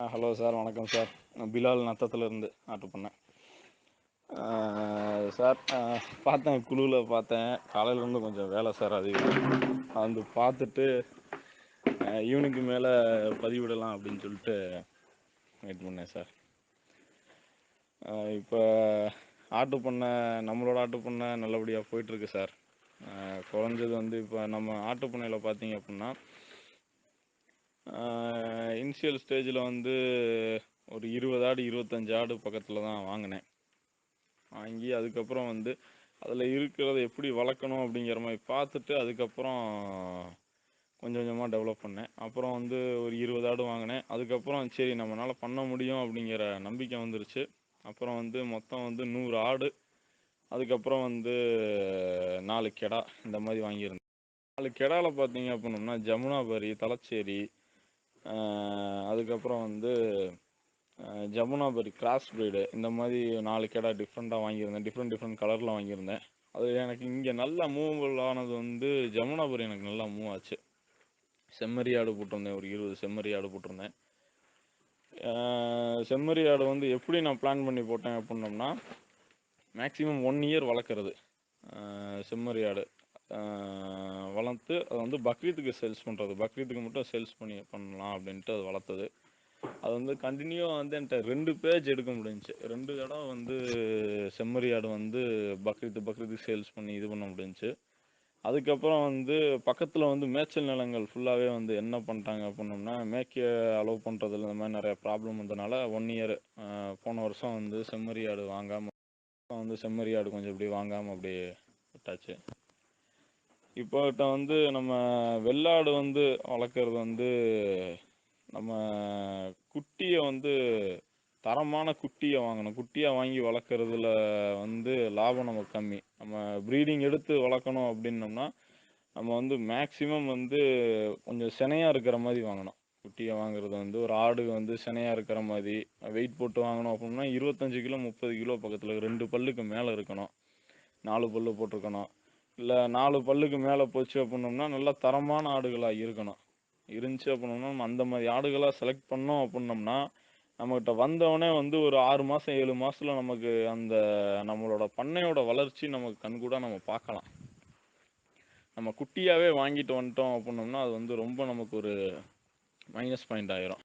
Hello sir வணக்கம் sir. Bilal நத்தத்துலேருந்து order பண்ணேன். சார் பார்த்தேன் குழுவில் பார்த்தேன். காலையிலேருந்து கொஞ்சம் வேலை சார் அதிகம். வந்து பார்த்துட்டு ஈவினிங்க்கு மேலே பதிவிடலாம் அப்படின்னு சொல்லிட்டு வெயிட் பண்ணேன் சார். இப்போ ஆர்டர் பண்ண நம்மளோட ஆர்டர் பண்ண நல்லபடியாக போயிட்டுருக்கு சார். குறைஞ்சது வந்து இப்போ நம்ம ஆர்டர் பண்ணையில் பார்த்தீங்க அப்படின்னா இனிஷியல் ஸ்டேஜில் வந்து ஒரு இருபது ஆடு இருபத்தஞ்சி ஆடு பக்கத்தில் தான் வாங்கினேன். வாங்கி அதுக்கப்புறம் வந்து அதில் இருக்கிறத எப்படி வளர்க்கணும் அப்படிங்கிற மாதிரி பார்த்துட்டு அதுக்கப்புறம் கொஞ்சம் கொஞ்சமாக டெவலப் பண்ணேன். அப்புறம் வந்து ஒரு இருபது ஆடு வாங்கினேன். அதுக்கப்புறம் சரி நம்மளால் பண்ண முடியும் அப்படிங்கிற நம்பிக்கை வந்துருச்சு. அப்புறம் வந்து மொத்தம் வந்து நூறு ஆடு அதுக்கப்புறம் வந்து நாலு கெடா இந்த மாதிரி வாங்கியிருந்தேன். நாலு கெடாவில் பார்த்தீங்க அப்படின்னோம்னா ஜமுனாபரி தலச்சேரி அதுக்கப்புறம் வந்து ஜமுனாபரி கிராஸ் ப்ரீடு இந்த மாதிரி நாலு கெடா டிஃப்ரெண்ட்டாக வாங்கியிருந்தேன். டிஃப்ரெண்ட் டிஃப்ரெண்ட் கலரில் வாங்கியிருந்தேன். அது எனக்கு இங்கே நல்லா மூவபிள் ஆனது வந்து ஜமுனாபுரி எனக்கு நல்லா மூவ் ஆச்சு. செம்மறி ஆடு போட்டிருந்தேன். ஒரு இருபது செம்மறி ஆடு போட்டிருந்தேன். செம்மறி ஆடு வந்து எப்படி நான் பிளான் பண்ணி போட்டேன் அப்படின்னோம்னா மேக்ஸிமம் ஒன் இயர் வளர்க்குறது. செம்மறி ஆடு. வளர்த்து அதை வந்து பக்ரீத்துக்கு சேல்ஸ் பண்ணுறது பக்ரீத்துக்கு மட்டும் சேல்ஸ் பண்ணி பண்ணலாம் அப்படின்ட்டு அது வளர்த்தது. அது வந்து கண்டினியூவாக வந்து என்கிட்ட ரெண்டு பேஜ் எடுக்க முடிஞ்சிச்சு. ரெண்டு இடம் வந்து செம்மறி ஆடு வந்து பக்ரீத்து பக்ரீத்துக்கு சேல்ஸ் பண்ணி இது பண்ண முடிஞ்சிச்சு. அதுக்கப்புறம் வந்து பக்கத்தில் வந்து மேய்ச்சல் நிலங்கள் ஃபுல்லாகவே வந்து என்ன பண்ணிட்டாங்க அப்படின்னோம்னா மேய்க்க அலோவ் பண்ணுறதுல இந்த மாதிரி நிறைய ப்ராப்ளம் வந்தனால ஒன் இயர் போன வருஷம் வந்து செம்மறி ஆடு வாங்காமல் வந்து செம்மறி ஆடு கொஞ்சம் இப்படி வாங்காமல் அப்படியே விட்டாச்சு. இப்போட்ட வந்து நம்ம வெள்ளாடு வந்து வளர்க்குறது வந்து நம்ம குட்டியை வந்து தரமான குட்டியை வாங்கணும். குட்டியாக வாங்கி வளர்க்குறதுல வந்து லாபம் நமக்கு கம்மி. நம்ம ப்ரீடிங் எடுத்து வளர்க்கணும் அப்படின்னோம்னா நம்ம வந்து மேக்சிமம் வந்து கொஞ்சம் சினையாக இருக்கிற மாதிரி வாங்கணும். குட்டியை வாங்குறது வந்து ஒரு ஆடு வந்து சினையாக இருக்கிற மாதிரி வெயிட் போட்டு வாங்கணும் அப்படின்னா இருபத்தஞ்சி கிலோ முப்பது கிலோ பக்கத்தில் ரெண்டு பல்லுக்கு மேலே இருக்கணும். நாலு பல்லு போட்டிருக்கணும். இல்லை நாலு பல்லுக்கு மேலே போச்சு அப்படின்னோம்னா நல்லா தரமான ஆடுகளாக இருக்கணும். இருந்துச்சு அப்படின்னோம்னா நம்ம அந்த மாதிரி ஆடுகளாக செலக்ட் பண்ணோம் அப்படின்னோம்னா நம்மகிட்ட வந்தவொடனே வந்து ஒரு ஆறு மாதம் ஏழு மாதத்தில் நமக்கு அந்த நம்மளோட பண்ணையோட வளர்ச்சி நமக்கு கண்கூடாக நம்ம பார்க்கலாம். நம்ம குட்டியாகவே வாங்கிட்டு வந்துட்டோம் அப்படின்னோம்னா அது வந்து ரொம்ப நமக்கு ஒரு மைனஸ் பாயிண்ட் ஆயிரும்.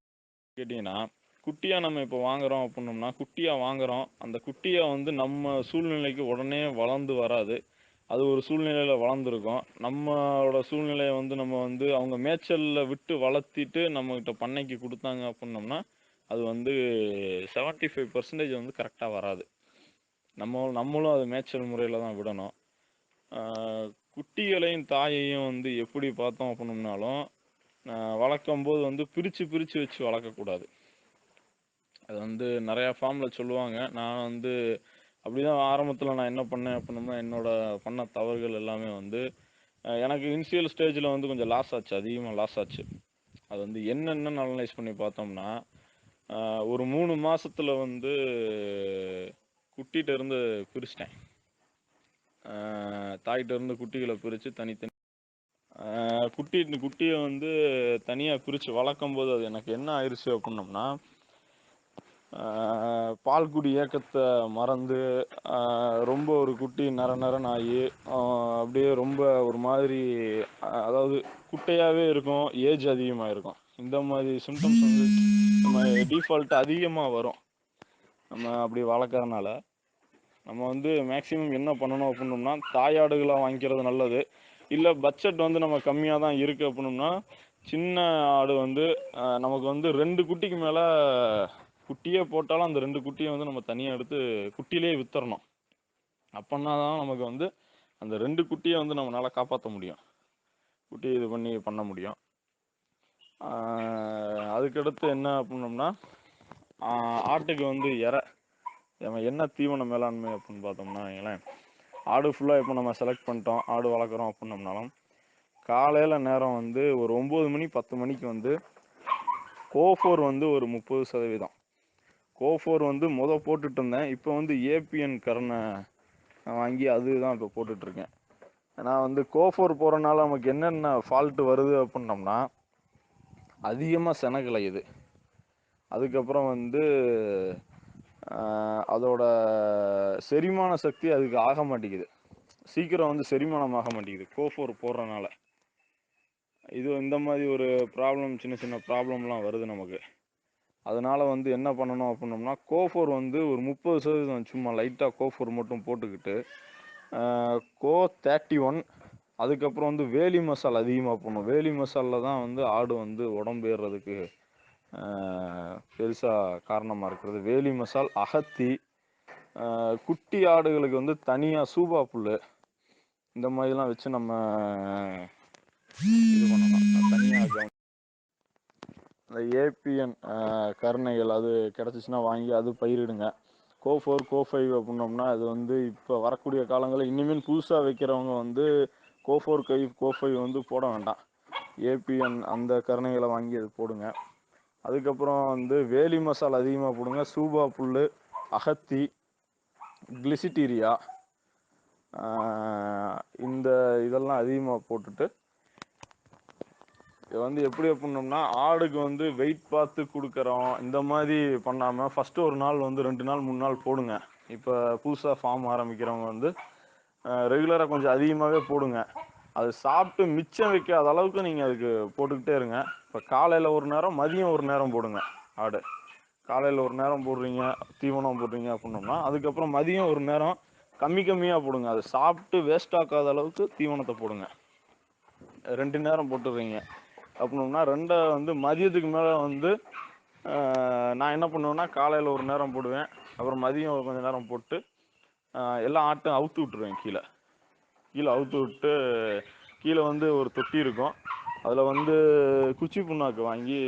கேட்டிங்கன்னா குட்டியாக நம்ம இப்போ வாங்குகிறோம் அப்படின்னோம்னா குட்டியாக வாங்குறோம் அந்த குட்டியை வந்து நம்ம சூழ்நிலைக்கு உடனே வளர்ந்து வராது. அது ஒரு சூழ்நிலையில் வளர்ந்துருக்கும். நம்மளோட சூழ்நிலையை வந்து நம்ம வந்து அவங்க மேய்ச்சலில் விட்டு வளர்த்திட்டு நம்மக்கிட்ட பண்ணைக்கு கொடுத்தாங்க அப்படின்னோம்னா அது வந்து செவன்ட்டி ஃபைவ் பர்சன்டேஜ் வந்து கரெக்டாக வராது. நம்ம நம்மளும் அது மேய்ச்சல் முறையில் தான் விடணும். குட்டிகளையும் தாயையும் வந்து எப்படி பார்த்தோம் அப்படின்னாலும் வளர்க்கும் போது வந்து பிரித்து பிரித்து வச்சு வளர்க்கக்கூடாது. அது வந்து நிறையா ஃபார்மில் சொல்லுவாங்க. நான் வந்து அப்படிதான் ஆரம்பத்தில் நான் என்ன பண்ணேன் அப்படின்னா என்னோட பண்ண தவறுகள் எல்லாமே வந்து எனக்கு இனிஷியல் ஸ்டேஜில் வந்து கொஞ்சம் லாஸ் ஆச்சு அதிகமாக லாஸ் ஆச்சு. அது வந்து என்னென்னு அனலைஸ் பண்ணி பார்த்தோம்னா ஒரு மூணு மாசத்துல வந்து குட்டிகிட்ட இருந்து பிரிச்சிட்டேன். தாய்கிட்ட இருந்து குட்டிகளை பிரித்து தனித்தனி குட்டி குட்டியை வந்து தனியாக பிரித்து வளர்க்கும் போது அது எனக்கு என்ன ஆயிடுச்சு அப்படின்னோம்னா பால்குடி ஏக்கத்தை மறந்து ரொம்ப ஒரு குட்டி நர நரன் ஆகி அப்படியே ரொம்ப ஒரு மாதிரி அதாவது குட்டையாகவே இருக்கும் ஏஜ் அதிகமாக இருக்கும் இந்த மாதிரி சிம்டம்ஸ் வந்து நம்ம டிஃபால்ட் அதிகமாக வரும். நம்ம அப்படி வளர்க்குறனால. நம்ம வந்து மேக்ஸிமம் என்ன பண்ணணும் அப்படின்னோம்னா தாயாடுகளாக வாங்கிக்கிறது நல்லது. இல்லை பட்ஜெட் வந்து நம்ம கம்மியாக தான் இருக்குது அப்படின்னோம்னா சின்ன ஆடு வந்து நமக்கு வந்து ரெண்டு குட்டிக்கு மேலே குட்டியே போட்டாலும் அந்த ரெண்டு குட்டியை வந்து நம்ம தனியாக எடுத்து குட்டியிலே வித்துறணும். அப்படின்னா தான் நமக்கு வந்து அந்த ரெண்டு குட்டியை வந்து நம்மளால் காப்பாற்ற முடியும். குட்டி இது பண்ணி பண்ண முடியும். அதுக்கடுத்து என்ன அப்படின்னோம்னா ஆட்டுக்கு வந்து இற நம்ம என்ன தீவன மேலாண்மை அப்படின்னு பார்த்தோம்னா வைங்களேன். ஆடு ஃபுல்லாக இப்போ நம்ம செலக்ட் பண்ணிட்டோம். ஆடு வளர்க்குறோம் அப்படின்னோம்னாலும் காலையில் நேரம் வந்து ஒரு ஒம்பது மணி பத்து மணிக்கு வந்து கோஃபோர் வந்து ஒரு முப்பது சதவீதம். கோஃபோர் வந்து மொதல் போட்டுட்டு இருந்தேன் இப்போ வந்து ஏபிஎன் கருணை வாங்கி அதுதான் இப்போ போட்டுட்ருக்கேன். நான் வந்து கோஃபோர் போகிறனால நமக்கு என்னென்ன ஃபால்ட்டு வருது அப்படின்னோம்னா அதிகமாக செனை இது. அதுக்கப்புறம் வந்து அதோட செரிமான சக்தி அதுக்கு ஆக மாட்டேங்குது. சீக்கிரம் வந்து செரிமானம் ஆக மாட்டேங்குது கோஃபோர் போடுறனால இது இந்த மாதிரி ஒரு ப்ராப்ளம் சின்ன சின்ன ப்ராப்ளம்லாம் வருது நமக்கு. அதனால் வந்து என்ன பண்ணணும் அப்படின்னோம்னா கோஃபோர் வந்து ஒரு முப்பது சதவீதம் சும்மா லைட்டாக கோஃபோர் மட்டும் போட்டுக்கிட்டு கோ தேர்ட்டி ஒன் அதுக்கப்புறம் வந்து வேலி மசால் அதிகமாக போடணும். வேலி மசாலில் தான் வந்து ஆடு வந்து உடம்பு ஏறுறதுக்கு பெருசாக காரணமாக இருக்கிறது. வேலி மசால் அகத்தி குட்டி ஆடுகளுக்கு வந்து தனியாக சூபா புல் இந்த மாதிரிலாம் வச்சு நம்ம இது பண்ணணும் தனியாக இந்த ஏபிஎன் கருணைகள் அது கிடச்சிச்சின்னா வாங்கி அது பயிரிடுங்க. கோ ஃபோர் கோ ஃபைவ் அப்படின்னோம்னா அது வந்து இப்போ வரக்கூடிய காலங்களில் இனிமேல் புதுசாக வைக்கிறவங்க வந்து கோ ஃபோர் கை கோ ஃபைவ் வந்து போட வேண்டாம். ஏபிஎன் அந்த கருணைகளை வாங்கி அது போடுங்க. அதுக்கப்புறம் வந்து வேலி மசால் அதிகமாக போடுங்க. சூபா புல் அகத்தி கிளிசிட்டீரியா இந்த இதெல்லாம் அதிகமாக போட்டுட்டு இது வந்து எப்படி பண்ணோம்னா ஆடுக்கு வந்து வெயிட் பார்த்து கொடுக்குறோம். இந்த மாதிரி பண்ணாமல் ஃபஸ்ட்டு ஒரு நாள் வந்து ரெண்டு நாள் மூணு நாள் போடுங்க. இப்போ புதுசாக ஃபார்ம் ஆரம்பிக்கிறவங்க வந்து ரெகுலராக கொஞ்சம் அதிகமாகவே போடுங்க. அது சாப்பிட்டு மிச்சம் வைக்காத அளவுக்கு நீங்கள் அதுக்கு போட்டுக்கிட்டே இருங்க. இப்போ காலையில் ஒரு நேரம் மதியம் ஒரு நேரம் போடுங்க ஆடு. காலையில் ஒரு நேரம் போடுறீங்க தீவனம் போடுறீங்க அப்படின்னோம்னா அதுக்கப்புறம் மதியம் ஒரு நேரம் கம்மி கம்மியாக போடுங்க. அது சாப்பிட்டு வேஸ்ட் ஆக்காத அளவுக்கு தீவனத்தை போடுங்க. ரெண்டு நேரம் போட்டுடுறீங்க அப்படின்னோம்னா ரெண்டை வந்து மதியத்துக்கு மேலே வந்து நான் என்ன பண்ணுவேன்னா காலையில் ஒரு நேரம் போடுவேன். அப்புறம் மதியம் கொஞ்சம் நேரம் போட்டு எல்லா ஆட்டும் அவுத்து விட்டுருவேன் கீழே. கீழே அவுத்து விட்டு கீழே வந்து ஒரு தொட்டி இருக்கும். அதில் வந்து குச்சி புண்ணாக்கு வாங்கி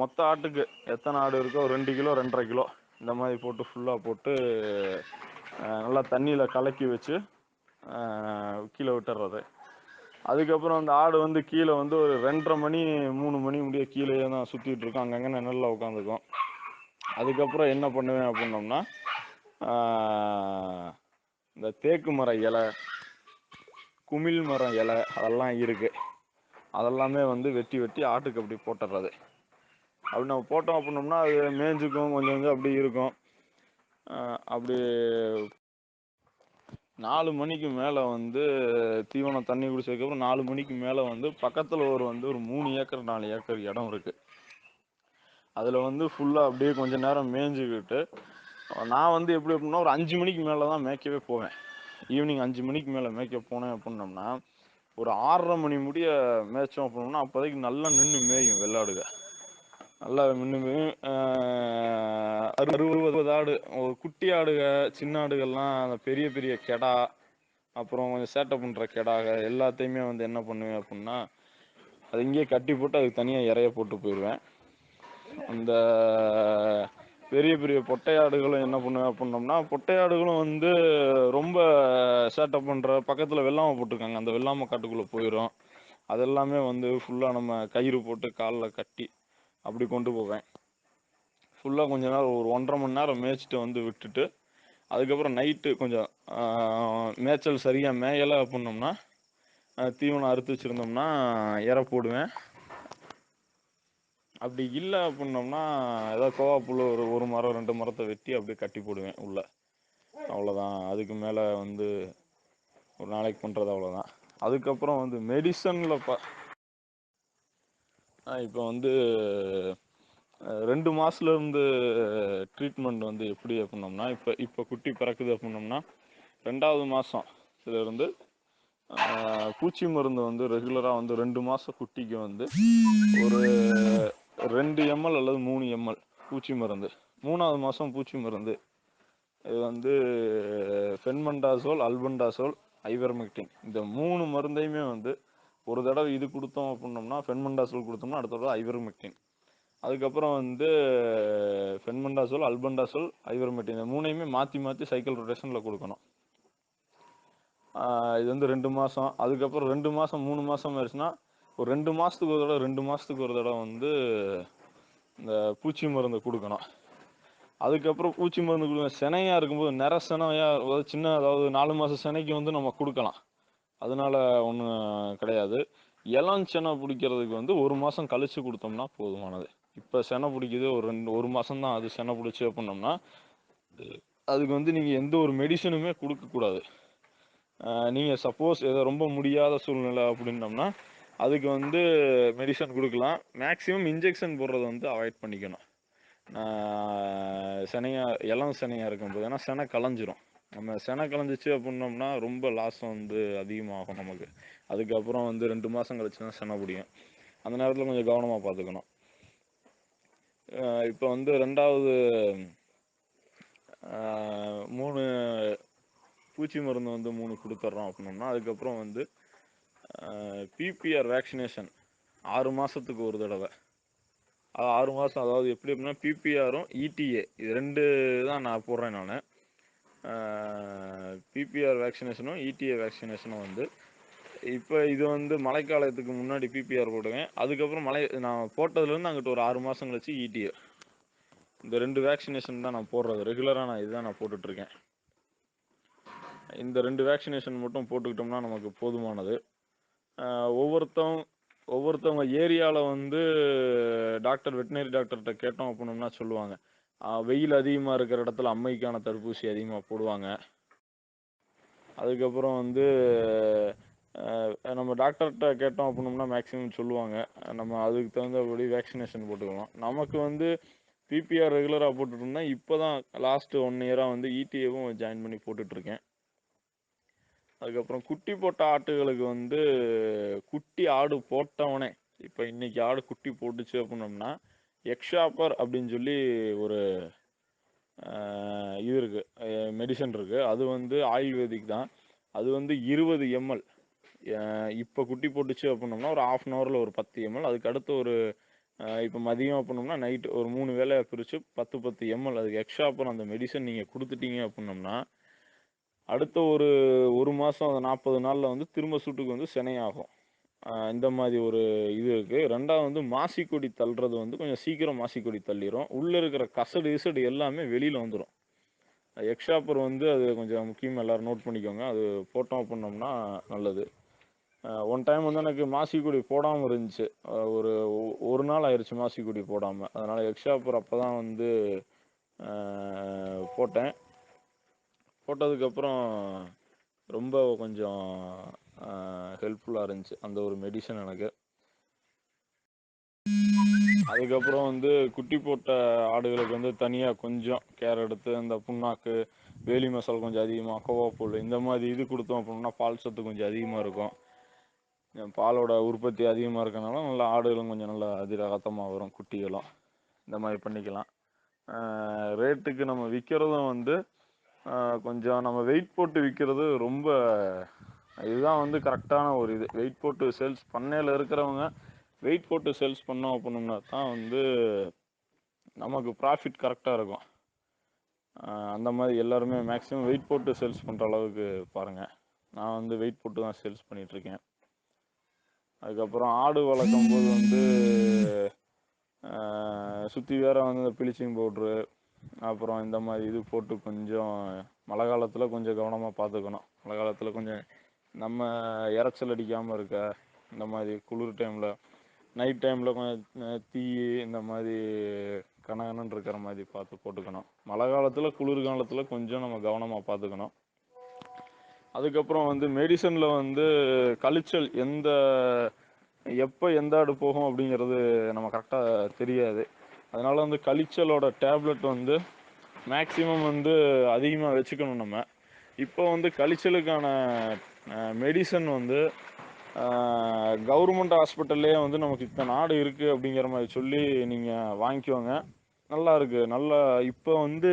மொத்த ஆட்டுக்கு எத்தனை ஆடு இருக்கோ ரெண்டு கிலோ ரெண்டரை கிலோ இந்த மாதிரி போட்டு ஃபுல்லாக போட்டு நல்லா தண்ணியில் கலக்கி வச்சு கீழே விட்டுறது அதுக்கப்புறம் அந்த ஆடு வந்து கீழே வந்து ஒரு ரெண்டரை மணி மூணு மணி முடிய கீழே தான் சுற்றிட்டு இருக்கும் அங்கங்கே நிழல்ல உட்காந்துக்கும் அதுக்கப்புறம் என்ன பண்ணுவேன் அப்படின்னோம்னா இந்த தேக்கு மர இலை குமிழ் மரம் இலை அதெல்லாம் இருக்குது அதெல்லாமே வந்து வெட்டி வெட்டி ஆட்டுக்கு அப்படி போட்டுறது. அப்படி நம்ம போட்டோம் அப்படின்னோம்னா அது மேய்ஞ்சுக்கும் கொஞ்சம் கொஞ்சம் அப்படி இருக்கும். அப்படி நாலு மணிக்கு மேலே வந்து தீவனம் தண்ணி குடிச்சதுக்கப்புறம் நாலு மணிக்கு மேலே வந்து பக்கத்தில் ஒரு வந்து ஒரு மூணு ஏக்கர் நாலு ஏக்கர் இடம் இருக்குது அதில் வந்து ஃபுல்லாக அப்படியே கொஞ்சம் நேரம் மேய்ஞ்சிக்கிட்டு நான் வந்து எப்படி அப்படின்னா ஒரு அஞ்சு மணிக்கு மேலே தான் மேய்க்கவே போவேன். ஈவினிங் அஞ்சு மணிக்கு மேலே மேய்க்க போனேன் அப்படின்னோம்னா ஒரு ஆறரை மணி முடிய மேய்ச்சோம் அப்படின்னோம்னா அப்போதைக்கு நல்லா நின்று மேயும் வெள்ளாடுகள் நல்லா முன்னுமே அறுபது அறுபது ஆடு ஒரு குட்டி ஆடுக சின்ன ஆடுகள்லாம் அந்த பெரிய பெரிய கெடா அப்புறம் கொஞ்சம் சேட்டை பண்ணுற கெடாக எல்லாத்தையுமே வந்து என்ன பண்ணுவேன் அப்படின்னா அது இங்கேயே கட்டி போட்டு அதுக்கு தனியாக இறைய போட்டு போயிடுவேன். அந்த பெரிய பெரிய பொட்டையாடுகளும் என்ன பண்ணுவேன் அப்படின்னோம்னா பொட்டையாடுகளும் வந்து ரொம்ப சேட்டை பண்ணுற பக்கத்தில் வெள்ளாமை போட்டிருக்காங்க. அந்த வெள்ளாமை காட்டுக்குள்ளே போயிடும். அதெல்லாமே வந்து ஃபுல்லாக நம்ம கயிறு போட்டு காலில் கட்டி அப்படி கொண்டு போவேன். ஃபுல்லாக கொஞ்ச நேரம் ஒரு ஒன்றரை மணி நேரம் மேய்ச்சிட்டு வந்து விட்டுட்டு அதுக்கப்புறம் நைட்டு கொஞ்சம் மேய்ச்சல் சரியாக மேயலை அப்படின்னோம்னா தீவனம் அறுத்து வச்சுருந்தோம்னா இற போடுவேன். அப்படி இல்லை அப்படின்னோம்னா ஏதாவது கோவா ஒரு ஒரு மரம் ரெண்டு மரத்தை வெட்டி அப்படியே கட்டி போடுவேன் உள்ள. அவ்வளோதான் அதுக்கு மேலே வந்து ஒரு நாளைக்கு பண்ணுறது அவ்வளோதான் அதுக்கப்புறம் வந்து மெடிசனில் ப இப்போ வந்து ரெண்டு மாசத்துல இருந்து ட்ரீட்மெண்ட் வந்து எப்படி அப்படின்னோம்னா இப்போ இப்போ குட்டி பிறக்குது அப்படின்னோம்னா ரெண்டாவது மாதம் இதுலேருந்து பூச்சி மருந்து வந்து ரெகுலராக வந்து ரெண்டு மாதம் குட்டிக்கு வந்து ஒரு ரெண்டு எம்எல் அல்லது மூணு எம்எல் பூச்சி மருந்து. மூணாவது மாதம் பூச்சி மருந்து. இது வந்து ஃபென்மண்டாசோல் அல்பண்டாசோல் ஐவர்மெக்டின் இந்த மூணு மருந்தையுமே வந்து ஒரு தடவை இது கொடுத்தோம் அப்படின்னோம்னா ஃபென்மண்டாசோல் கொடுத்தோம்னா அடுத்த தடவை ஐவர்மெக்டின் அதுக்கப்புறம் வந்து ஃபென்மண்டாசோல் அல்பண்டாசோல் ஐவர்மெக்டின் இந்த மூணையுமே மாற்றி மாற்றி சைக்கிள் ரொட்டேஷனில் கொடுக்கணும். இது வந்து ரெண்டு மாதம் அதுக்கப்புறம் ரெண்டு மாதம் மூணு மாதம் ஆயிடுச்சுன்னா ஒரு ரெண்டு மாதத்துக்கு ஒரு தடவை ரெண்டு மாதத்துக்கு ஒரு தடவை வந்து இந்த பூச்சி மருந்து கொடுக்கணும். அதுக்கப்புறம் பூச்சி மருந்து கொடுக்க சினையாக இருக்கும்போது நிற சினையாக அதாவது சின்ன அதாவது நாலு மாதம் சினைக்கு வந்து நம்ம கொடுக்கலாம். அதனால ஒன்றும் கிடையாது. இளஞ்செனை பிடிக்கிறதுக்கு வந்து ஒரு மாதம் கழித்து கொடுத்தோம்னா போதுமானது. இப்போ செனை பிடிக்குது ஒரு ரெண்டு ஒரு மாதம் தான் அது செனை பிடிச்சி அப்படின்னோம்னா அதுக்கு வந்து நீங்கள் எந்த ஒரு மெடிசனுமே கொடுக்கக்கூடாது நீங்கள் சப்போஸ் ஏதோ ரொம்ப முடியாத சூழ்நிலை அப்படின்னோம்னா அதுக்கு வந்து மெடிசன் கொடுக்கலாம். மேக்ஸிமம் இன்ஜெக்ஷன் போடுறத வந்து அவாய்ட் பண்ணிக்கணும். சினையா இளம் சினையாக இருக்கும்போது. ஏன்னா செனை களைஞ்சிரும். நம்ம செனை கலந்துச்சு அப்படின்னோம்னா ரொம்ப லாஸ் வந்து அதிகமாகும் நமக்கு. அதுக்கப்புறம் வந்து ரெண்டு மாதம் கழிச்சு தான் செனை பிடிக்கும் அந்த நேரத்தில் கொஞ்சம் கவனமாக பார்த்துக்கணும் இப்போ வந்து ரெண்டாவது மூணு பூச்சி மருந்து வந்து மூணு கொடுத்துட்றோம் அப்படின்னோம்னா அதுக்கப்புறம் வந்து பிபிஆர் வேக்சினேஷன் ஆறு மாதத்துக்கு ஒரு தடவை. அது ஆறு மாதம் அதாவது எப்படி அப்படின்னா பிபிஆரும் இடிஏ இது ரெண்டு தான் நான் போடுறேன் நான். பிபிஆர் வேக்சினேஷனும் இடிஏ வேக்சினேஷனும் வந்து இப்போ இது வந்து மழைக்காலத்துக்கு முன்னாடி பிபிஆர் போடுவேன். அதுக்கப்புறம் மழை நான் போட்டதுலேருந்து அங்கிட்டு ஒரு ஆறு மாதம் கழிச்சு இடிஏ இந்த ரெண்டு வேக்சினேஷன் தான் நான் போடுறது. ரெகுலராக நான் இதுதான் நான் போட்டுட்ருக்கேன். இந்த ரெண்டு வேக்சினேஷன் மட்டும் போட்டுக்கிட்டோம்னா நமக்கு போதுமானது. ஒவ்வொருத்தவங்க ஒவ்வொருத்தவங்க ஏரியாவில் வந்து டாக்டர் வெட்டினரி டாக்டர்கிட்ட கேட்டோம் அப்படின்னோம்னா சொல்லுவாங்க. வெயில் அதிகமாக இருக்கிற இடத்துல அம்மைக்கான தடுப்பூசி அதிகமாக போடுவாங்க. அதுக்கப்புறம் வந்து நம்ம டாக்டர்கிட்ட கேட்டோம் அப்படின்னோம்னா மேக்ஸிமம் சொல்லுவாங்க. நம்ம அதுக்கு தகுந்தபடி வேக்சினேஷன் போட்டுக்கலாம். நமக்கு வந்து பிபிஆர் ரெகுலராக போட்டுட்டோம்னா இப்போ தான் லாஸ்ட்டு ஒன் இயராக வந்து இடிஏவும் ஜாயின் பண்ணி போட்டுட்ருக்கேன். அதுக்கப்புறம் குட்டி போட்ட ஆட்டுகளுக்கு வந்து குட்டி ஆடு போட்டவனே இப்போ இன்னைக்கு ஆடு குட்டி போட்டுச்சு அப்படின்னோம்னா எக்ஷாப்பர் அப்படின்னு சொல்லி ஒரு இது இருக்குது மெடிசன் இருக்குது அது வந்து ஆயுர்வேதிக் தான். அது வந்து இருபது எம்எல் இப்போ குட்டி போட்டுச்சு அப்படின்னோம்னா ஒரு ஆஃப் அன் ஹவரில் ஒரு பத்து எம்எல் அதுக்கு அடுத்து ஒரு இப்போ மதியம் அப்படின்னோம்னா நைட்டு ஒரு மூணு வேலையை பிரித்து பத்து பத்து எம்எல் அதுக்கு எக்ஸ்ட்ரா அப்புறம் அந்த மெடிசன் நீங்கள் கொடுத்துட்டீங்க அப்படின்னோம்னா அடுத்த ஒரு ஒரு மாதம் அந்த நாற்பது நாளில் வந்து திரும்ப சூட்டுக்கு வந்து சினையாகும் இந்த மாதிரி ஒரு இது இருக்குது ரெண்டாவது வந்து மாசிக்கொடி தள்ளுறது வந்து கொஞ்சம் சீக்கிரம் மாசிக்கொடி தள்ளிடும் உள்ளே இருக்கிற கசடு இசடு எல்லாமே வெளியில் வந்துடும் எக்ஷாப்பர் வந்து அது கொஞ்சம் முக்கியமாக எல்லோரும் நோட் பண்ணிக்கோங்க. அது போட்டோம் பண்ணோம்னா நல்லது. ஒன் டைம் வந்து எனக்கு மாசிக்குடி போடாமல் இருந்துச்சு. ஒரு ஒ- ஒரு நாள் ஆயிடுச்சு மாசிக்குடி போடாமல் அதனால் எக்ஷாப்பர் அப்போ தான் வந்து போட்டேன். போட்டதுக்கப்புறம் ரொம்ப கொஞ்சம் ஹெல்ப்ஃபுல்லாக இருந்துச்சு. அந்த ஒரு மெடிசன் எனக்கு. அதுக்கப்புறம் வந்து குட்டி போட்ட ஆடுகளுக்கு வந்து தனியாக கொஞ்சம் கேர் எடுத்து இந்த புண்ணாக்கு வேலி மசால் கொஞ்சம் அதிகமாக கோவாப்பூல் இந்த மாதிரி இது கொடுத்தோம் அப்படின்னா பால் சத்து கொஞ்சம் அதிகமாக இருக்கும். பாலோட உற்பத்தி அதிகமாக இருக்கனால நல்லா ஆடுகளும் கொஞ்சம் நல்லா அதிரகத்தமாக வரும் குட்டிகளும். இந்த மாதிரி பண்ணிக்கலாம். ரேட்டுக்கு நம்ம விற்கிறதும் வந்து கொஞ்சம் நம்ம வெயிட் போட்டு விற்கிறது ரொம்ப இதுதான் வந்து கரெக்டான ஒரு இது. வெயிட் போட்டு சேல்ஸ் பண்ணையில் இருக்கிறவங்க வெயிட் போட்டு சேல்ஸ் பண்ணோம் அப்படின்னா தான் வந்து நமக்கு ப்ராஃபிட் கரெக்டாக இருக்கும். அந்த மாதிரி எல்லாருமே மேக்ஸிமம் வெயிட் போட்டு சேல்ஸ் பண்ணுற அளவுக்கு பாருங்கள் நான் வந்து வெயிட் போட்டு தான் சேல்ஸ் பண்ணிகிட்ருக்கேன் அதுக்கப்புறம் ஆடு வளர்க்கும் போது வந்து சுற்றி வேற வந்து இந்த ப்ளீச்சிங் பவுட்ரு அப்புறம் இந்த மாதிரி இது போட்டு கொஞ்சம் மழை காலத்தில் கொஞ்சம் கவனமாக பார்த்துக்கணும். மழை காலத்தில் கொஞ்சம் நம்ம இரைச்சல் அடிக்காமல் இருக்க இந்த மாதிரி குளிர் டைமில் நைட் டைமில் கொஞ்சம் தீ இந்த மாதிரி கனகனன்னு இருக்கிற மாதிரி பார்த்து போட்டுக்கணும். மழை காலத்தில் குளிர் காலத்தில் கொஞ்சம் நம்ம கவனமாக பார்த்துக்கணும். அதுக்கப்புறம் வந்து மெடிசனில் வந்து கழிச்சல் எந்த எப்போ எந்த ஆடு போகும் அப்படிங்கிறது நம்ம கரெக்டாக தெரியாது. அதனால் வந்து கழிச்சலோட டேப்லெட் வந்து மேக்ஸிமம் வந்து அதிகமாக வச்சுக்கணும் நம்ம. இப்போ வந்து கழிச்சலுக்கான மெடிசன் வந்து கவர்மெண்ட் ஹாஸ்பிட்டல்லே வந்து நமக்கு இத்தனை நாடு இருக்குது அப்படிங்கிற மாதிரி சொல்லி நீங்கள் வாங்கிக்கோங்க. நல்லா இருக்குது நல்லா இப்போ வந்து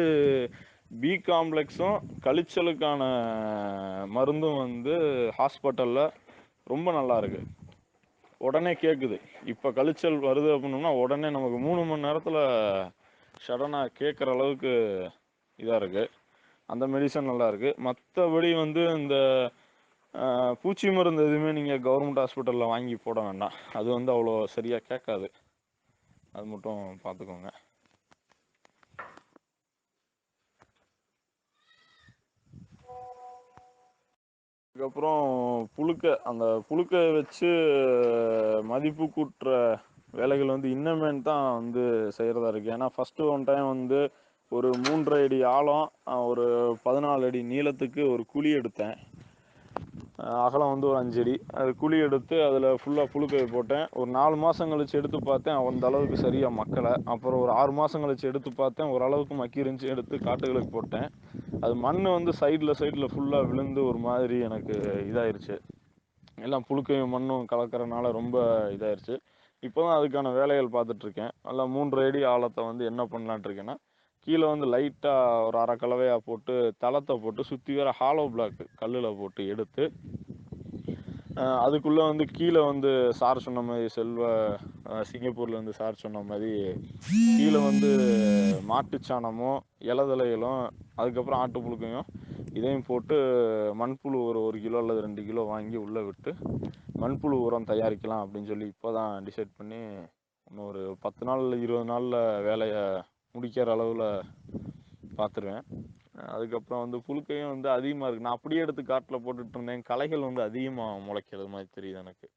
பி காம்ப்ளெக்ஸும் கழிச்சலுக்கான மருந்தும் வந்து ஹாஸ்பிட்டலில் ரொம்ப நல்லா இருக்குது உடனே கேட்குது இப்போ கழிச்சல் வருது அப்படின்னோம்னா உடனே நமக்கு மூணு மணி நேரத்தில் சடனாக கேட்குற அளவுக்கு இதாக இருக்குது அந்த மெடிசன் நல்லா இருக்குது மற்றபடி வந்து இந்த பூச்சி மருந்து எதுவுமே நீங்கள் கவர்மெண்ட் ஹாஸ்பிட்டலில் வாங்கி போட வேண்டாம். அது வந்து அவ்வளோ சரியாக கேட்காது. அது மட்டும் பார்த்துக்கோங்க. அதுக்கப்புறம் புழுக்கை அந்த புழுக்கை வச்சு மதிப்பு கூட்டுற வேலைகள் வந்து இன்னமேன் தான் வந்து செய்கிறதா இருக்குது ஏன்னா ஃபஸ்ட்டு ஒன் டைம் வந்து ஒரு மூன்றரை அடி ஆழம் ஒரு பதினாலு அடி நீளத்துக்கு ஒரு குழி எடுத்தேன். அகலம் வந்து ஒரு அஞ்சடி. அது குழி எடுத்து அதில் ஃபுல்லாக புழுக்கையை போட்டேன். ஒரு நாலு மாதம் கழிச்சு எடுத்து பார்த்தேன். அந்த அளவுக்கு சரியாக மக்கலை. அப்புறம் ஒரு ஆறு மாதம் கழிச்சு எடுத்து பார்த்தேன். ஓரளவுக்கு மக்கி இருந்துச்சு. எடுத்து காட்டுகளுக்கு போட்டேன். அது மண் வந்து சைடில் சைடில் ஃபுல்லாக விழுந்து ஒரு மாதிரி எனக்கு இதாயிருச்சு. எல்லாம் புழுக்கையும் மண்ணும் கலக்கறனால ரொம்ப இதாயிருச்சு. இப்போ தான் அதுக்கான வேலைகள் பார்த்துட்ருக்கேன் நல்லா மூன்று அடி ஆழத்தை வந்து என்ன பண்ணலான்ட்டு இருக்கேன்னா கீழே வந்து லைட்டாக ஒரு அரை கலவையாக போட்டு தளத்தை போட்டு சுற்றி வர ஹாலோ பிளாக் கல்லில் போட்டு எடுத்து அதுக்குள்ளே வந்து கீழே வந்து சார் சொன்ன மாதிரி செல்வ சிங்கப்பூர்லேருந்து சார் சொன்ன மாதிரி கீழே வந்து மாட்டுச்சாணமும் இலதலைகளும் அதுக்கப்புறம் ஆட்டு புழுக்கையும் இதையும் போட்டு மண்புழு ஒரு ஒரு கிலோ அல்லது ரெண்டு கிலோ வாங்கி உள்ளே விட்டு மண்புழு உரம் தயாரிக்கலாம் அப்படின்னு சொல்லி இப்போ தான் டிசைட் பண்ணி இன்னும் ஒரு பத்து நாள் இருபது நாளில் வேலையை முடிக்கிற அளவில் பார்த்துருவேன் அதுக்கப்புறம் வந்து புழுக்கையும் வந்து அதிகமாக இருக்குது நான் அப்படியே எடுத்து காட்டில் போட்டுட்டு இருந்தேன். களைகள் வந்து அதிகமாக முளைக்கிறது மாதிரி தெரியுது எனக்கு.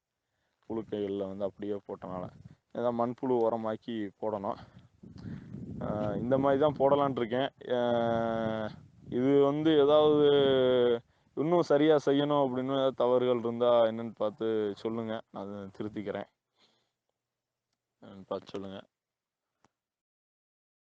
புழுக்கைகளில் வந்து அப்படியே போட்டனால. ஏதாவது மண்புழு உரமாக்கி போடணும். இந்த மாதிரி தான் போடலான் இருக்கேன். இது வந்து ஏதாவது இன்னும் சரியாக செய்யணும் அப்படின்னு ஏதாவது தவறுகள் இருந்தால் என்னென்னு பார்த்து சொல்லுங்கள் நான் திருத்திக்கிறேன். பார்த்து சொல்லுங்கள்